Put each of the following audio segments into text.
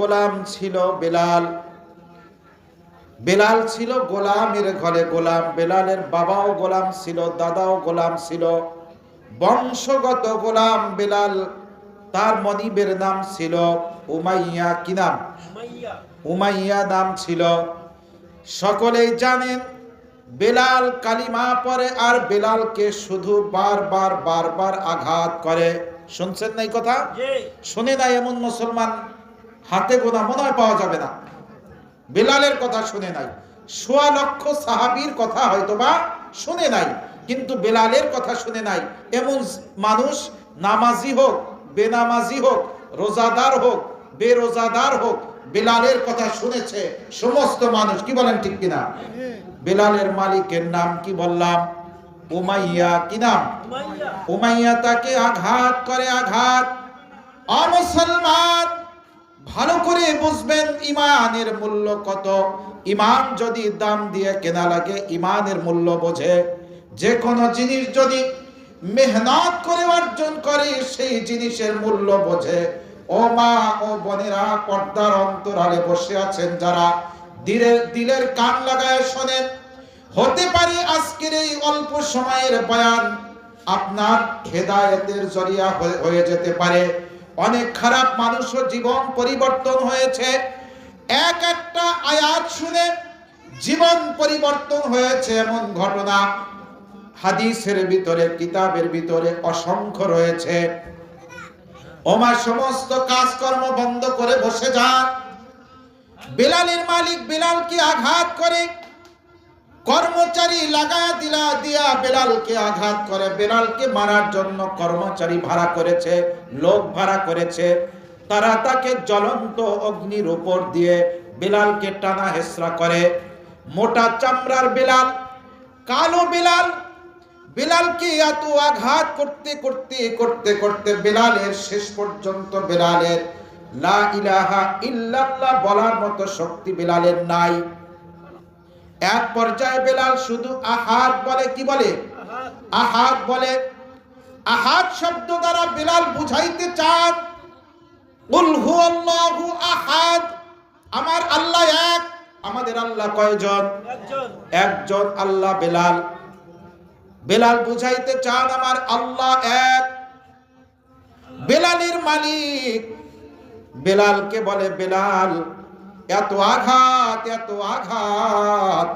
গোলাম ছিল বেলাল। বেলাল ছিল গোলামের ঘরে গোলাম। বেলালের বাবাও গোলাম ছিল দাদাও গোলাম ছিল। বংশগত গোলাম বেলাল তার মনিবের নাম ছিল উমাইয়া। কি নাম? উমাইয়া। নাম ছিল। সকলেই জানেন বেলাল কালিমা পরে আর বেলালকে শুধু বারবার বারবার আঘাত করে। শুনছেন না এই কথা? শুনে নাই এমন মুসলমান? হাতে গোনা মনে হয় পাওয়া যাবে না। বেলালের কথা শুনে নাই। সোয়া লক্ষ সাহাবীর কথা হয়তো বা শুনে নাই। কিন্তু বেলালের কথা শুনে নাই। এমন মানুষ নামাজি হোক বেনামাজি হোক রোজাদার হোক বেরোজাদার হোক বেলালের কথা শুনেছে সমস্ত মানুষ। কি বলেন ঠিক কিনা? বেলালের মালিকের নাম কি বললাম? উমাইয়া কি নাম? উমাইয়া। তাকে আঘাত করে আঘাত। অমুসলমান ভালো করে বুঝবেন ইমানের মূল্য কত। ইমান যদি দাম দিয়ে কেনা লাগে, ইমানের মূল্য বোঝে। যে কোনো জিনিস যদি মেহনত করে অর্জন করে, সেই জিনিসের মূল্য বোঝে। ও মা, ও বোনেরা, পর্দার অন্তরালে বসে আছেন যারা। দিলের দিলের কান লাগায় শোনেন। হতে পারে আজকের এই অল্প সময়ের বয়ান আপনার হেদায়েতের জরিয়া হয়ে- হয়ে যেতে পারে। অনেক খারাপ মানুষও জীবন পরিবর্তন হয়েছে। এক একটা আয়াত শুনে জীবন পরিবর্তন হয়েছে এমন ঘটনা। হাদিসের ভিতরে, কিতাবের ভিতরে অসংখ্য রয়েছে। ওমা সমস্ত কাজকর্ম বন্ধ করে বসে যান। বেলালের মালিক বেলালকে আঘাত করে কর্মচারী লাগা দিলা দিয়া বেলালকে আঘাত করে। বেলালকে মারার জন্য কর্মচারী ভাড়া করেছে, লোক ভাড়া করেছে। তারা তাকে জ্বলন্ত অগ্নির উপর দিয়ে বেলালকে টানা হেসরা করে। মোটা চামড়ার বেলাল, কালো বেলাল, বেলালকে এত আঘাত করতে করতে করতে করতে বেলালের শেষ পর্যন্ত বেলালের লা ইলাহা ইল্লাল্লাহ বলার মতো শক্তি বেলালের নাই। এক পর্যায়ে বেলাল শুধু আহাদ বলে কি বলে? আহাদ বলে আহাদ শব্দ দ্বারা বেলাল বুঝাইতে চান আহাদ আমার আল্লাহ এক আমাদের আল্লাহ কয়জন? একজন আল্লাহ বেলাল। বেলাল বুঝাইতে চান আমার আল্লাহ এক বেলালের মালিক। বেলালকে বলে বেলাল এত আঘাত এত আঘাত।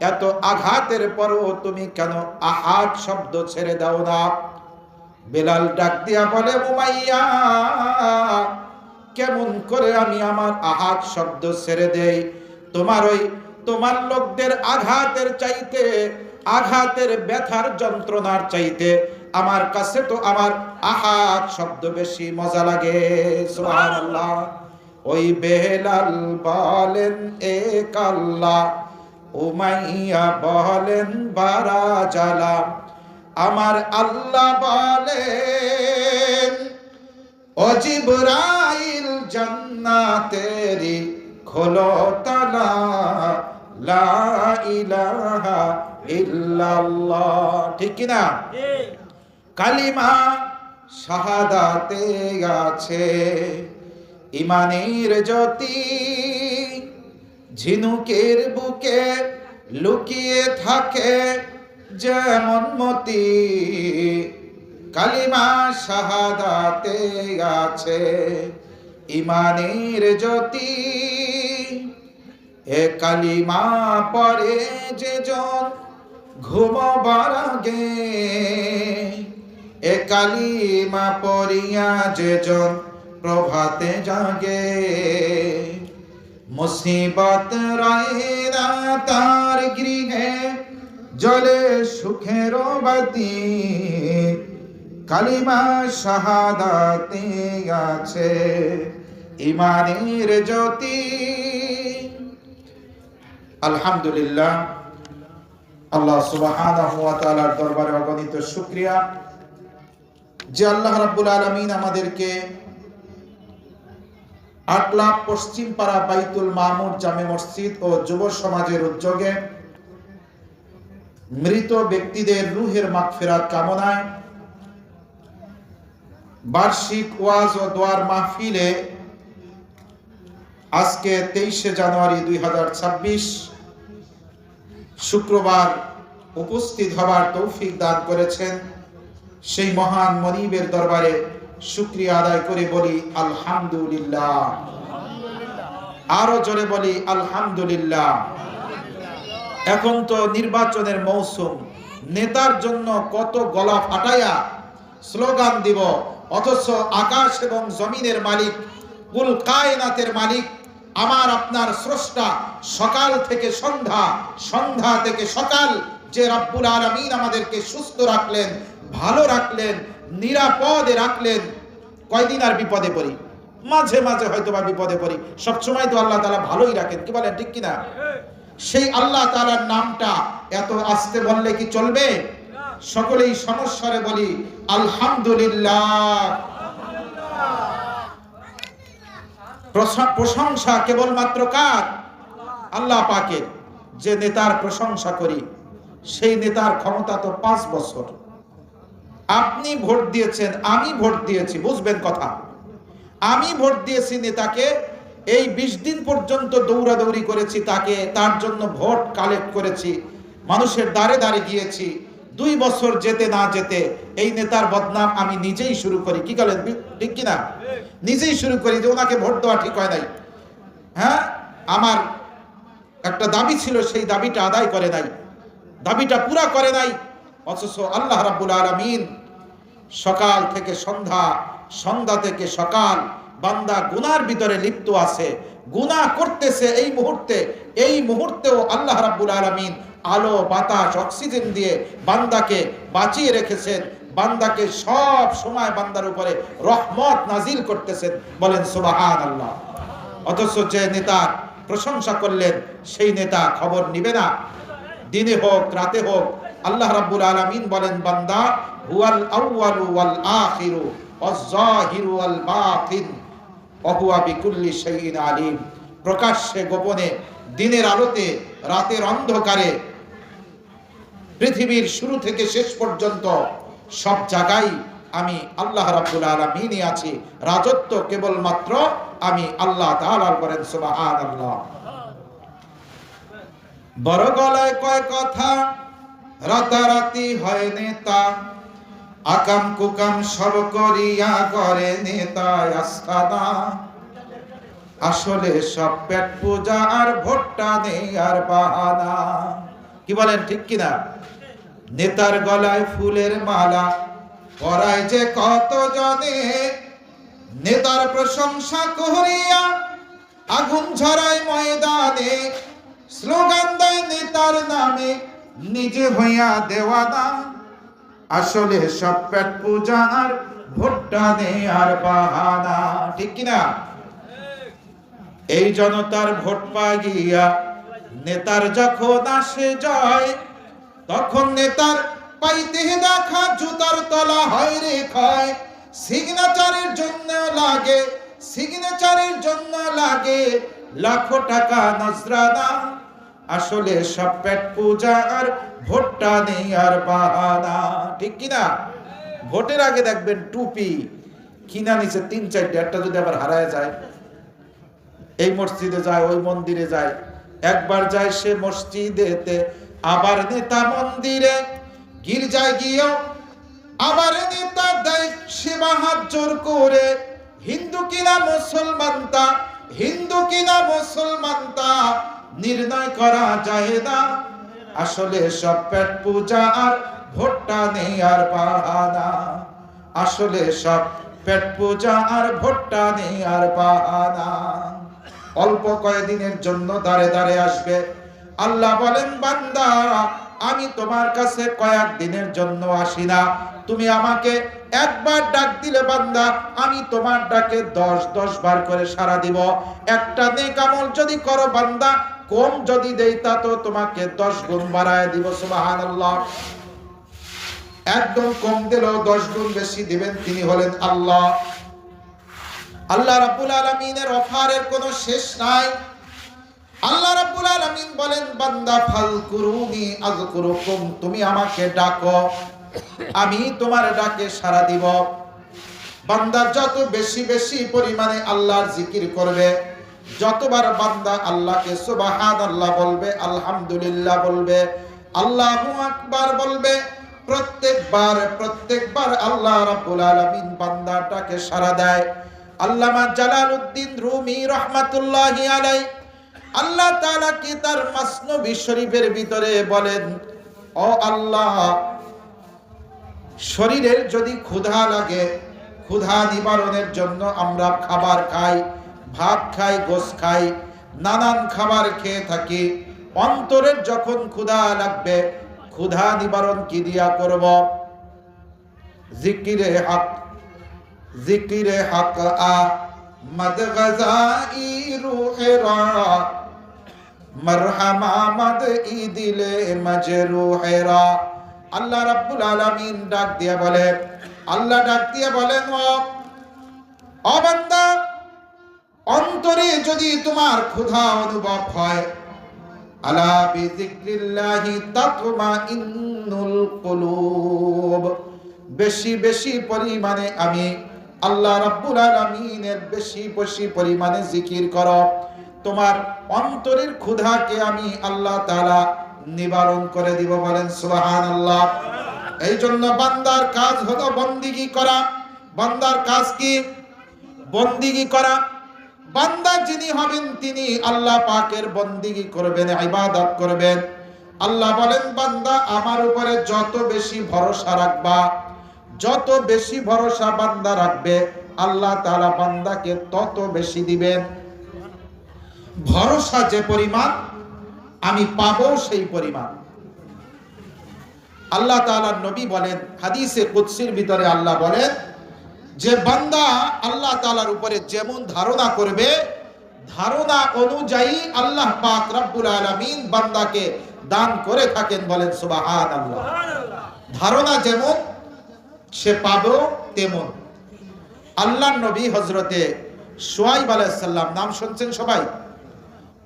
এত আঘাতের পরও তুমি কেন আহাত শব্দ ছেড়ে দাও না? বেলাল ডাক দিয়া বলে, উমাইয়া, কেমন করে আমি আমার আহাত শব্দ ছেড়ে দেই? তোমার ওই, তোমার লোকদের আঘাতের চাইতে, আঘাতের ব্যথার যন্ত্রণার চাইতে আমার কাছে তো আমার আহাত শব্দ বেশি মজা লাগে। সুবহানাল্লাহ। ওই বেলাল বলেন এ কাল্লা উমাইয়া বলেন বারা জালা আমার আল্লাহ বলেন ও জিবরাইল জান্নাতেরি খোলো তালা লা ইলাহা ইল্লাল্লাহ। ঠিক কি না? কালিমা শাহাদাতে আছে। ইমানের জ্যোতি ঝিনুকের বুকে লুকিয়ে থাকে যেমন মতি। কালিমা শাহাদাতে আছে ইমানের জ্যোতি। এ কালিমা পরে যে জন ঘুমবার আগে, এ কালিমা পড়িয়া যে জন প্রভাতে জাগে। মুসিবত রায়রা তার গৃহে জলে সুখের বাতি। কালিমা শাহাদাতে আছে ইমানের জ্যোতি। আলহামদুলিল্লাহ, আল্লাহ সুবহানাহু ওয়া দরবারে অগণিত শুকরিয়া। যে আল্লাহ রাব্বুল আলামিন আমাদেরকে আটলা পশ্চিম পাড়া বাইতুল মামুর জামে মসজিদ ও যুব সমাজের উদ্যোগে মৃত ব্যক্তিদের রুহের মাগফিরাত কামনায় বার্ষিক ওয়াজ ও দোয়ার মাহফিলে আজকে তেইশে জানুয়ারি দুই হাজার ছাব্বিশ শুক্রবার উপস্থিত হবার তৌফিক দান করেছেন সেই মহান মনিবের দরবারে শুক্রিয়া আদায় করে বলি, আলহামদুলিল্লাহ। আরও জোরে বলি, আলহামদুলিল্লাহ। এখন তো নির্বাচনের মৌসুম। নেতার জন্য কত গলা ফাটাইয়া স্লোগান দিব, অথচ আকাশ এবং জমিনের মালিক, কুল কায়নাতের মালিক, আমার আপনার স্রষ্টা, সকাল থেকে সন্ধ্যা সন্ধ্যা থেকে সকাল, যে রব্বুল আলমিন আমাদেরকে সুস্থ রাখলেন, ভালো রাখলেন নিরাপদে রাখলেন কয়দিন আর বিপদে পড়ি? মাঝে মাঝে হয়তো বা বিপদে পড়ি। সবসময় তো আল্লাহ তালা ভালোই রাখেন। কি বলেন, ঠিক কিনা? সেই আল্লাহ তালার নামটা এত আসতে বললে কি চলবে? সকলেই সমস্যারে বলি, আলহামদুলিল্লাহ। প্রশা- প্রশংসা কেবলমাত্র কার? আল্লাহ পাকের। যে নেতার প্রশংসা করি, সেই নেতার ক্ষমতা তো পাঁচ বছর। আপনি ভোট দিয়েছেন, আমি ভোট দিয়েছি, বুঝবেন কথা। আমি ভোট দিয়েছি নেতাকে, এই বিশ দিন পর্যন্ত দৌড়াদৌড়ি করেছি তাকে, তার জন্য ভোট কালেক্ট করেছি, মানুষের দ্বারে দ্বারে গিয়েছি, দুই বছর যেতে না যেতে এই নেতার বদনাম আমি নিজেই শুরু করি। কি বলেন ঠিক কিনা? নিজেই শুরু করি যে ওনাকে ভোট দেওয়া ঠিক হয় নাই। হ্যাঁ? আমার একটা দাবি ছিল, সেই দাবিটা আদায় করে নাই। দাবিটা পুরা করে নাই। অথচ আল্লাহ রাব্বুল আলামিন সকাল থেকে সন্ধ্যা সন্ধ্যা থেকে সকাল, বান্দা গুনার ভিতরে লিপ্ত আছে। গুনাহ করতেছে এই মুহূর্তে, এই মুহূর্তেও আল্লাহ রাব্বুল আলামিন আলো, বাতাস, অক্সিজেন দিয়ে বান্দাকে বাঁচিয়ে রেখেছেন। বান্দাকে সব সময় বান্দার উপরে রহমত নাজিল করতেছেন। বলেন সুবাহান আল্লাহ অথচ যে নেতার প্রশংসা করলেন, সেই নেতা খবর নিবে না। দিনে হোক, রাতে হোক আল্লাহ রাব্বুল আলামিন বলেন, বান্দা, হুয়াল আউয়ালু ওয়াল আখিরু ওয়াজ জাহিরু ওয়াল বাতিন, ওয়া হুয়া বিকুল্লি শাইইন আলিম। প্রকাশ্যে, গোপনে, দিনের আলোতে, রাতের অন্ধকারে, পৃথিবীর শুরু থেকে শেষ পর্যন্ত সব জায়গায় আমি আল্লাহ রাব্বুল আলামিনই আছি। রাজত্ব কেবলমাত্র আমি আল্লাহ তাআলার করেন সুবহানাল্লাহ। বড় গলায় কয় কথা রাতারাতি হয় নেতা। আকাম কুকাম সব করিয়া করে নেতা আস্থানা আসলে সব পেট পূজা আর ভোটটা নেই আর বাহানা কি বলেন, ঠিক কিনা? নেতার গলায় ফুলের মালা, পরায় যে কত জনে নেতার প্রশংসা করিয়া আগুন ঝরায় ময়দানে, স্লোগান দেয় নেতার নামে নিজে হইয়া দেওয়ানা আসলে সব পেট পূজা আর ভোটটা আর বাহানা। ঠিক কিনা? এই জনতার ভোট পাগিয়া নেতার যখন আসে জয়, তখন নেতার পাইতে দেখা জুতার তলা হয় রে ক্ষয়। সিগনেচারের জন্য লাগে সিগনেচারের জন্য লাগে লাখো টাকা নজরানা। আসলে সব পেট পূজা আর ভোটটা নেই আর বাহানা। ঠিক কিনা? ভোটের আগে দেখবেন টুপি কিনা নিচে তিন চারটে, একটা যদি আবার হারায় যায়, এই মসজিদে যায়, ওই মন্দিরে যায়, একবার যায় সে মসজিদেতে, আবার নেতা মন্দিরে, গির্জায় গিয়েও আবার নেতা দেয় সেবা হাত জোর করে। হিন্দু কিনা মুসলমান তা, হিন্দু কিনা মুসলমান তা নির্ণয় করা না। আসলে সব পেট পূজা আর ভোটটা নেই আর বাহানা আসলে সব পেট পূজা আর ভোটটা নেই আর বাহানা অল্প কয়েকদিনের জন্য দাঁড়ে দাঁড়ে আসবে। আল্লাহ বলেন, বান্দা, আমি তোমার কাছে কয়েক দিনের জন্য আসি না। তুমি আমাকে একবার ডাক দিলে, বান্দা, আমি তোমার ডাকে দশ দশ বার করে সারা দিব। একটা নেক আমল যদি করো, বান্দা কম যদি দেই তা তো তোমাকে দশ গুণ বাড়ায় দিব, সুবহানাল্লাহ। একদম কম দিলেও দশ গুণ বেশি দিবেন, তিনি হলেন আল্লাহ। আল্লাহ রাব্বুল আলামিনের অফারের কোনো শেষ নাই। আল্লাহ রাব্বুল আলামিন বলেন, বান্দা ফালকুরুনি আযকুরুকুম, তুমি আমাকে ডাকো, আমি তোমার ডাকে সাড়া দিব। বান্দা, যত বেশি বেশি পরিমাণে আল্লাহর জিকির করবে যতবার বান্দা আল্লাহকে সুবাহান আল্লাহ বলবে, আলহামদুলিল্লাহ বলবে, আল্লাহু আকবার বলবে, প্রত্যেকবার প্রত্যেকবার আল্লাহ রাব্বুল আলামিন বান্দাটাকে সাড়া দেয়। আল্লামা জালালউদ্দিন রুমি রহমাতুল্লাহি আলাই আল্লাহ তাআলা কি তার মাসনবী শরীফের ভিতরে বলেন, ও আল্লাহ, শরীরের যদি ক্ষুধা লাগে, ক্ষুধা নিবারণের জন্য আমরা খাবার খাই ভাত খাই গোস খাই, নানান খাবার খেয়ে থাকি। অন্তরের যখন ক্ষুধা লাগবে, ক্ষুধা নিবারণ কি দিয়া করব? জিকিরে হক জিকিরে হক আ, মদ গজাই রুহেরা মারহামা মদ ই দিলে মজরুহেরা আল্লাহ রাব্বুল আলামিন ডাক দিয়ে বলে, আল্লাহ ডাক দিয়ে বলেন ও বান্দা অন্তরে যদি তোমার ক্ষুধা অনুভব হয়, আলা বিযিকরিল্লাহি তাতমাইন্নুল কুলুব। বেশি বেশি পরিমাণে আমি আল্লাহ রাব্বুল আলামিনের বেশি বেশি পরিমাণে জিকির করো। তোমার অন্তরের ক্ষুধাকে আমি আল্লাহ তাআলা নিবারণ করে দিব বলেন সুবহানাল্লাহ। এই জন্য বান্দার কাজ হলো বন্দিগি করা। বান্দার কাজ কি? বন্দিগি করা। বান্দা যিনি হবেন তিনি আল্লাহ পাকের বন্দিগি করবেন, ইবাদত করবেন। আল্লাহ বলেন, বান্দা, আমার উপরে যত বেশি ভরসা রাখবা, যত বেশি ভরসা বান্দা রাখবে, আল্লাহ তাআলা বান্দাকে তত বেশি দিবেন। ভরসা যে পরিমাণ, আমি পাবো সেই পরিমাণ। আল্লাহ তাআলার নবী বলেন হাদিসে কুদসির ভিতরে আল্লাহ বলেন যে বান্দা আল্লাহ তাআলার উপরে যেমন ধারণা করবে, ধারণা অনুযায়ী আল্লাহ পাক রব্বুল আলামিন বান্দাকে দান করে থাকেন বলেন সুবাহান আল্লাহ ধারণা যেমন, সে পাবে তেমন। আল্লাহ নবী হজরতে সোয়াইব আলাইসাল্লাম নাম শুনছেন সবাই?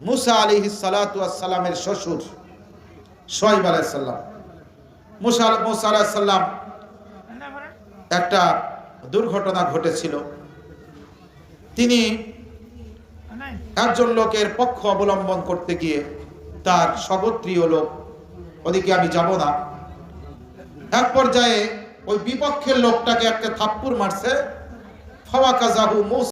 মুসা আলাইহিস সালাতু ওয়াস সালামের শ্বশুর সোয়াইব আলাইহিস সালাম। মুসা মুসা আলাইহিস সালাম একটা দুর্ঘটনা ঘটেছিল। তিনি একজন লোকের পক্ষ অবলম্বন করতে গিয়ে তার সগোত্রীয় লোক, ওদিকে আমি যাব না। এক পর্যায়ে ওই বিপক্ষের লোকটাকে একটা থাপ্পুর মারছে। ফাওয়াকাজাহু মুসা